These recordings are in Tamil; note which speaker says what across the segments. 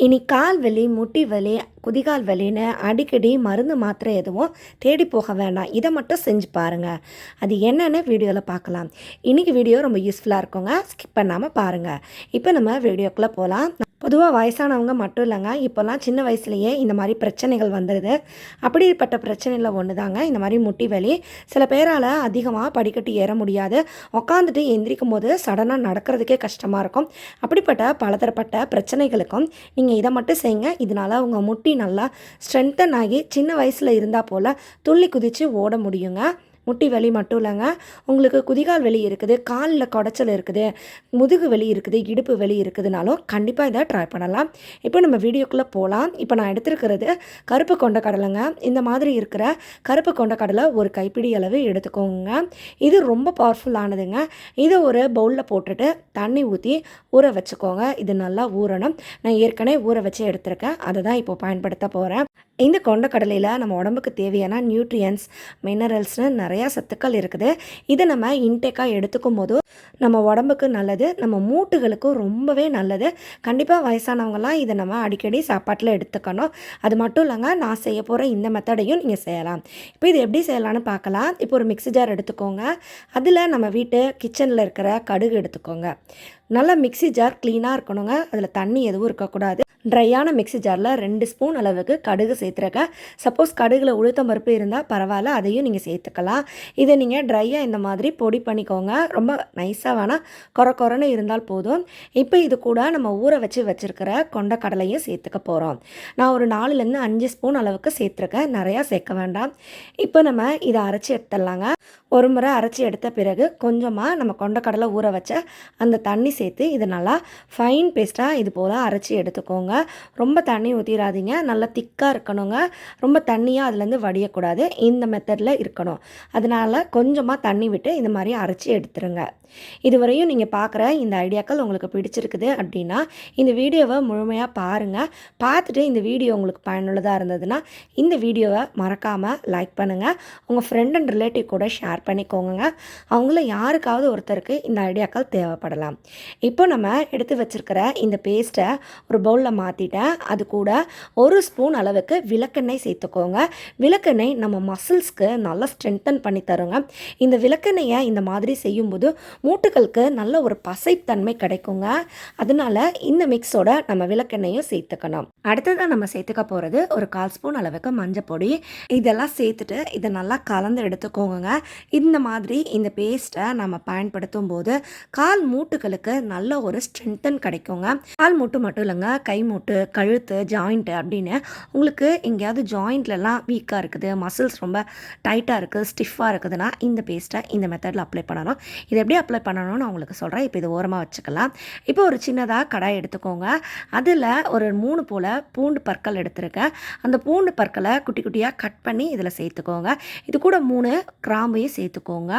Speaker 1: இனி கால் வலி முட்டி வலி குதிகால் வலின்னு அடிக்கடி மருந்து மாத்திரை எதுவும் தேடி போக வேண்டாம் இதை மட்டும் செஞ்சு பாருங்கள் அது என்னென்னு வீடியோவில் பார்க்கலாம். இன்றைக்கி வீடியோ ரொம்ப யூஸ்ஃபுல்லாக இருக்குங்க. ஸ்கிப் பண்ணாமல் பாருங்கள் இப்போ நம்ம வீடியோக்குள்ளே போகலாம் பொதுவாக வயசானவங்க மட்டும் இல்லைங்க. இப்போல்லாம் சின்ன வயசுலேயே இந்த மாதிரி பிரச்சனைகள் வந்துடுது அப்படிப்பட்ட பிரச்சனையில் ஒன்று தாங்க இந்த மாதிரி முட்டி வலி. சில பேரால் அதிகமாக படிக்கட்டு ஏற முடியாது. உக்காந்துட்டு எந்திரிக்கும் போது சடனாக நடக்கிறதுக்கே கஷ்டமாக இருக்கும். அப்படிப்பட்ட பலதரப்பட்ட பிரச்சனைகளுக்கும் நீங்கள் இதை மட்டும் செய்யுங்க. இதனால் உங்கள் முட்டி நல்லா ஸ்ட்ரென்தன் ஆகி சின்ன வயசில் இருந்தால் போல் துள்ளி குதித்து ஓட முடியுங்க. முட்டி வலி மட்டும் இல்லைங்க. உங்களுக்கு குதிகால் வலி இருக்குது காலில் குடைச்சல் இருக்குது முதுகு வலி இருக்குது இடுப்பு வலி இருக்குதுனாலும் கண்டிப்பாக இதை ட்ரை பண்ணலாம். இப்போ நம்ம வீடியோக்குள்ளே போகலாம் இப்போ நான் எடுத்துருக்கிறது கருப்பு கொண்ட கடலைங்க. இந்த மாதிரி இருக்கிற கருப்பு கொண்ட கடலை ஒரு கைப்பிடி அளவு எடுத்துக்கோங்க. இது ரொம்ப பவர்ஃபுல்லானதுங்க இதை ஒரு பவுலில் போட்டுட்டு தண்ணி ஊற்றி ஊற வச்சுக்கோங்க. இது நல்லா ஊறணும். நான் ஏற்கனவே ஊற வச்சு எடுத்திருக்கேன். அதை தான் இப்போ பயன்படுத்த போகிறேன் இந்த கொண்டக்கடலையில் நம்ம உடம்புக்கு தேவையான நியூட்ரியன்ஸ் மினரல்ஸ்னு நிறையா சத்துக்கள் இருக்குது. இதை நம்ம இன்டேக்காக எடுத்துக்கும் போது நம்ம உடம்புக்கு நல்லது நம்ம மூட்டுகளுக்கும் ரொம்பவே நல்லது. கண்டிப்பாக வயசானவங்களாம் இதை நம்ம அடிக்கடி சாப்பாட்டில் எடுத்துக்கணும். அது மட்டும் இல்லைங்க நான் செய்ய போகிற இந்த மெத்தடையும் நீங்கள் செய்யலாம். இப்போ இது எப்படி செய்யலாம்னு பார்க்கலாம். இப்போ ஒரு மிக்ஸி ஜார் எடுத்துக்கோங்க. அதில் நம்ம வீட்டு கிச்சனில் இருக்கிற கடுகு எடுத்துக்கோங்க. நல்லா மிக்ஸி ஜார் க்ளீனாக இருக்கணுங்க. அதில் தண்ணி எதுவும் இருக்கக்கூடாது. ட்ரையான மிக்ஸி ஜாரில் ரெண்டு ஸ்பூன் அளவுக்கு கடுகு சேர்த்துருக்க சப்போஸ் கடுகில் உளுத்தம் பருப்பு இருந்தால் பரவாயில்ல அதையும் நீங்கள் சேர்த்துக்கலாம். இதை நீங்கள் ட்ரையாக இந்த மாதிரி பொடி பண்ணிக்கோங்க. ரொம்ப நைஸாக வேணால் கொர குறைன்னு இருந்தால் போதும். இப்போ இது கூட நம்ம ஊற வச்சு வச்சுருக்கிற கொண்ட கடலையும் சேர்த்துக்க போகிறோம் நான் ஒரு நாலுலேருந்து அஞ்சு ஸ்பூன் அளவுக்கு சேர்த்துருக்கேன். நிறையா சேர்க்க வேண்டாம். இப்போ நம்ம இதை அரைச்சி எடுத்துடலாங்க. ஒரு முறை அரைச்சி எடுத்த பிறகு கொஞ்சமாக நம்ம கொண்ட கடலை ஊற வச்ச அந்த தண்ணி சேர்த்து இதை நல்லா ஃபைன் பேஸ்ட்டாக இது போல் அரைச்சி எடுத்துக்கோங்க. ரொம்ப தண்ணி ஊற்றிடாதீங்க நல்லா திக்காக இருக்கணுங்க. ரொம்ப தண்ணியாக அதுலேருந்து வடியக்கூடாது. இந்த மெத்தடில் இருக்கணும். அதனால் கொஞ்சமாக தண்ணி விட்டு இந்த மாதிரி அரைச்சி எடுத்துருங்க. இதுவரையும் நீங்கள் பார்க்குற இந்த ஐடியாக்கள் உங்களுக்கு பிடிச்சிருக்குது அப்படின்னா இந்த வீடியோவை முழுமையாக பாருங்கள் பார்த்துட்டு இந்த வீடியோ உங்களுக்கு பயனுள்ளதாக இருந்ததுன்னா இந்த வீடியோவை மறக்காமல் லைக் பண்ணுங்கள் உங்கள் ஃப்ரெண்ட் அண்ட் ரிலேட்டிவ் கூட ஷேர் பண்ணிக்கோங்க. அவங்கள யாருக்காவது ஒருத்தருக்கு இந்த ஐடியாக்கள் தேவைப்படலாம். இப்போ நம்ம எடுத்து வச்சுருக்கிற இந்த பேஸ்ட்டை ஒரு பவுலில் மாற்றிட்டேன் அது கூட ஒரு ஸ்பூன் அளவுக்கு விளக்கெண்ணெய் சேர்த்துக்கோங்க. விளக்கெண்ணெய் நம்ம மசில்ஸ்க்கு நல்லா ஸ்ட்ரென்தன் பண்ணி தருங்க. இந்த விளக்கெண்ணெயை இந்த மாதிரி செய்யும்போது மூட்டுகளுக்கு நல்ல ஒரு பசைத்தன்மை கிடைக்குங்க. அதனால இந்த மிக்ஸோட நம்ம விளக்கெண்ணையும் சேர்த்துக்கணும். அடுத்ததாக நம்ம சேர்த்துக்க போகிறது ஒரு கால் ஸ்பூன் அளவுக்கு மஞ்சள் பொடி. இதெல்லாம் சேர்த்துட்டு இதை நல்லா கலந்து எடுத்துக்கோங்க. இந்த மாதிரி இந்த பேஸ்ட்டை நம்ம பயன்படுத்தும் போது கால் மூட்டுகளுக்கு நல்ல ஒரு ஸ்ட்ரென்தன் கிடைக்குங்க. கால் மூட்டு மட்டும் இல்லைங்க கை மூட்டு கழுத்து ஜாயிண்ட்டு அப்படின்னு உங்களுக்கு எங்கேயாவது ஜாயிண்ட்லலாம் வீக்காக இருக்குது மசில்ஸ் ரொம்ப டைட்டாக இருக்குது ஸ்டிஃபாக இருக்குதுன்னா இந்த பேஸ்ட்டை இந்த மெத்தடில் அப்ளை பண்ணணும். இது எப்படி அப்ளை பண்ணணும்னு நான் உங்களுக்கு சொல்கிறேன் இப்போ இது ஓரமாக வச்சுக்கலாம். இப்போ ஒரு சின்னதாக கடாய் எடுத்துக்கோங்க. அதில் ஒரு மூணு போல் பூண்டு பற்கள் எடுத்திருக்கேன். அந்த பூண்டு பற்களை குட்டி குட்டியாக கட் பண்ணி இதில் சேர்த்துக்கோங்க. இது கூட மூணு கிராம்பையும் சேர்த்துக்கோங்க.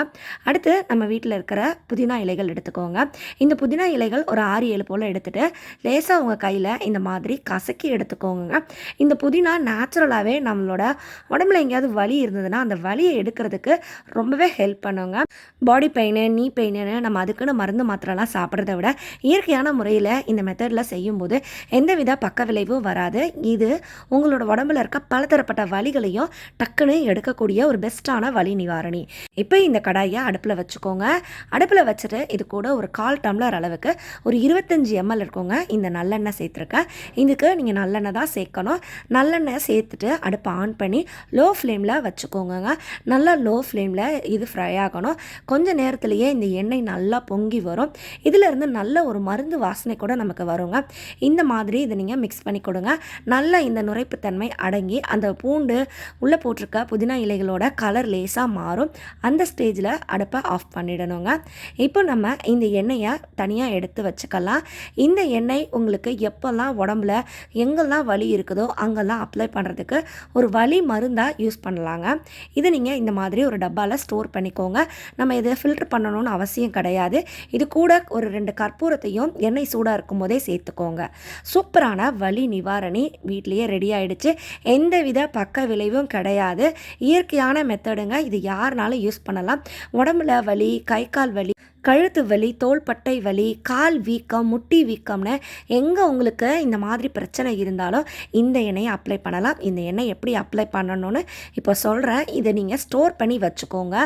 Speaker 1: அடுத்து நம்ம வீட்டில் இருக்கிற புதினா இலைகள் எடுத்துக்கோங்க. இந்த புதினா புதினா இலைகள் ஒரு ஆறு ஏழு போல் எடுத்துகிட்டு லேசாக உங்கள் கையில் இந்த மாதிரி கசக்கி எடுத்துக்கோங்க இந்த புதினா நேச்சுரலாகவே நம்மளோட உடம்புல எங்கேயாவது வலி இருந்ததுன்னா அந்த வலியை எடுக்கிறதுக்கு ரொம்பவே ஹெல்ப் பண்ணுங்க. பாடி பெயின் நீ பெயின்னு நம்ம அதுக்குன்னு மருந்து மாத்திரைலாம் சாப்பிட்றத விட இயற்கையான முறையில் இந்த மெத்தடில் செய்யும்போது எந்தவித பக்க விளைவும் வராது. இது உங்களோட உடம்புல இருக்க பலதரப்பட்ட வலிகளையும் டக்குன்னு எடுக்கக்கூடிய ஒரு பெஸ்ட்டான வலி நிவாரணி. இப்போ இந்த கடாயை அடுப்பில் வச்சுக்கோங்க. அடுப்பில் வச்சுட்டு இது கூட ஒரு கால் டம்ளர் அளவுக்கு ஒரு இருபத்தஞ்சி எம்எல் இருக்குங்க. இந்த நல்லெண்ணெய் சேர்த்துருக்கேன். இதுக்கு நீங்கள் நல்லெண்ணெய் தான் சேர்க்கணும். நல்லெண்ணெய் சேர்த்துட்டு அடுப்பை ஆன் பண்ணி லோ ஃப்ளேமில் வச்சுக்கோங்க நல்லா லோ ஃப்ளேமில் இது ஃப்ரை ஆகணும். கொஞ்ச நேரத்துலையே இந்த எண்ணெய் நல்லா பொங்கி வரும். இதிலேருந்து நல்ல ஒரு மருந்து வாசனை கூட நமக்கு வருங்க. இந்த மாதிரி இதை நீங்கள் மிக்ஸ் பண்ணி கொடுங்க. நல்லா இந்த நுரைப்புத்தன்மை அடங்கி அந்த பூண்டு உள்ளே போட்டிருக்க புதினா இலைகளோட கலர் லேசாக மாறும். அந்த ஸ்டேஜில் அடுப்பை ஆஃப் பண்ணிடணுங்க. இப்போ நம்ம இந்த எண்ணெயை தனியாக எடுத்து வச்சுக்கலாம். இந்த எண்ணெய் உங்களுக்கு எப்போல்லாம் உடம்புல எங்கெல்லாம் வலி இருக்குதோ அங்கெல்லாம் அப்ளை பண்ணுறதுக்கு ஒரு வலி மருந்தாக யூஸ் பண்ணலாங்க. இதை நீங்கள் இந்த மாதிரி ஒரு டப்பாவில் ஸ்டோர் பண்ணிக்கோங்க. நம்ம இதை ஃபில்டர் பண்ணணும்னு அவசியம் கிடையாது. இது கூட ஒரு ரெண்டு கற்பூரத்தையும் எண்ணெய் சூடாக இருக்கும் போதே சேர்த்துக்கோங்க. சூப்பரான வலி நிவாரணி வீட்லேயே ரெடி ஆகிடுச்சு எந்தவித பக்க விளைவும் கிடையாது. இயற்கையான மெத்தடுங்க இது யாருனாலும் யூஸ் பண்ணலாம். உடம்புல வலி கை கால் வலி கழுத்து வலி தோள்பட்டை வலி கால் வீக்கம் முட்டி வீக்கம்னு எங்கே உங்களுக்கு இந்த மாதிரி பிரச்சனை இருந்தாலும் இந்த எண்ணெயை அப்ளை பண்ணலாம். இந்த எண்ணெய் எப்படி அப்ளை பண்ணணும்னு இப்போ சொல்கிறேன் இதை நீங்கள் ஸ்டோர் பண்ணி வச்சுக்கோங்க.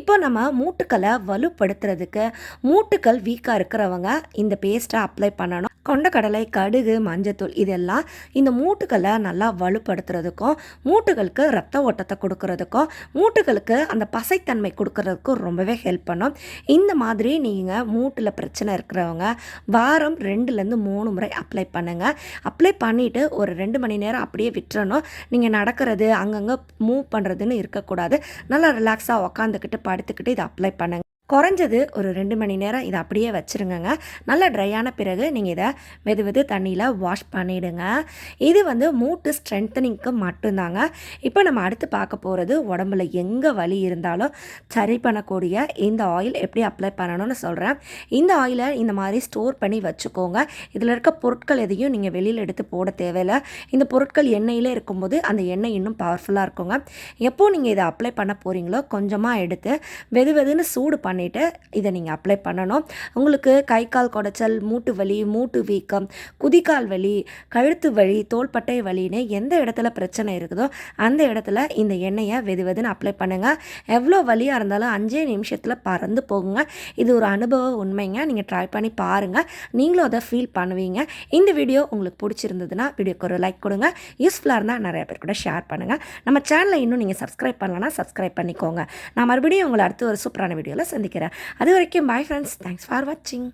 Speaker 1: இப்போ நம்ம மூட்டுக்களை வலுப்படுத்துறதுக்கு மூட்டுக்கள் வீக்காக இருக்கிறவங்க இந்த பேஸ்ட்டை அப்ளை பண்ணணும். கொண்டக்கடலை கடுகு மஞ்சத்தூள் இதெல்லாம் இந்த மூட்டுகளை நல்லா வலுப்படுத்துறதுக்கும் மூட்டுகளுக்கு ரத்த ஓட்டத்தை கொடுக்கறதுக்கும் மூட்டுகளுக்கு அந்த பசைத்தன்மை கொடுக்கறதுக்கும் ரொம்பவே ஹெல்ப் பண்ணும். இந்த மாதிரி நீங்கள் மூட்டில் பிரச்சனை இருக்கிறவங்க வாரம் ரெண்டுலேருந்து மூணு முறை அப்ளை பண்ணுங்கள் அப்ளை பண்ணிவிட்டு ஒரு ரெண்டு மணி நேரம் அப்படியே விட்டுறணும். நீங்கள் நடக்கிறது அங்கங்கே மூவ் பண்ணுறதுன்னு இருக்கக்கூடாது. நல்லா ரிலாக்ஸாக உக்காந்துக்கிட்டு படுத்துக்கிட்டு இதை அப்ளை பண்ணுங்கள் குறைஞ்சது ஒரு ரெண்டு மணி நேரம் இதை அப்படியே வச்சுருங்கங்க. நல்லா ட்ரையான பிறகு நீங்கள் இதை வெது வெது தண்ணியில் வாஷ் பண்ணிவிடுங்க இது வந்து மூட்டு ஸ்ட்ரென்த்தனிங்க்கு மட்டும்தாங்க. இப்போ நம்ம அடுத்து பார்க்க போகிறது உடம்புல எங்கே வலி இருந்தாலும் சரி பண்ணக்கூடிய இந்த ஆயில் எப்படி அப்ளை பண்ணணும்னு சொல்கிறேன் இந்த ஆயிலை இந்த மாதிரி ஸ்டோர் பண்ணி வச்சுக்கோங்க. இதில் இருக்க பொருட்கள் எதையும் நீங்கள் வெளியில் எடுத்து போட தேவையில்லை. இந்த பொருட்கள் எண்ணெயிலே இருக்கும்போது அந்த எண்ணெய் இன்னும் பவர்ஃபுல்லாக இருக்குங்க. எப்போது நீங்கள் இதை அப்ளை பண்ண போகிறீங்களோ கொஞ்சமாக எடுத்து வெது வெதுன்னு சூடு பண்ணிவிட்டு இதை நீங்கள் அப்ளை பண்ணணும். உங்களுக்கு கை கால் குடைச்சல் மூட்டு வலி மூட்டு வீக்கம் குதிக்கால் வலி கழுத்து வலி தோள்பட்டை வலின்னு எந்த இடத்துல பிரச்சனை இருக்குதோ அந்த இடத்துல இந்த எண்ணெயை வெது வெதுன்னு அப்ளை பண்ணுங்கள் எவ்வளோ வலியாக இருந்தாலும் அஞ்சே நிமிஷத்தில் பறந்து போகுங்க. இது ஒரு அனுபவ உண்மைங்க. நீங்கள் ட்ரை பண்ணி பாருங்கள் நீங்களும் அதை ஃபீல் பண்ணுவீங்க. இந்த வீடியோ உங்களுக்கு பிடிச்சிருந்ததுன்னா வீடியோக்கு ஒரு லைக் கொடுங்க. யூஸ்ஃபுல்லாக இருந்தால் நிறைய பேர் கூட ஷேர் பண்ணுங்கள் நம்ம சேனலை இன்னும் நீங்கள் சப்ஸ்கிரைப் பண்ணலன்னா சப்ஸ்கிரைப் பண்ணிக்கோங்க. நான் மறுபடியும் உங்களை அடுத்து ஒரு சூப்பரான வீடியோவில் சந்திக்கிறேன் அது வரைக்கும் பாய் ஃப்ரெண்ட்ஸ் தேங்க்ஸ் ஃபார் வாட்சிங்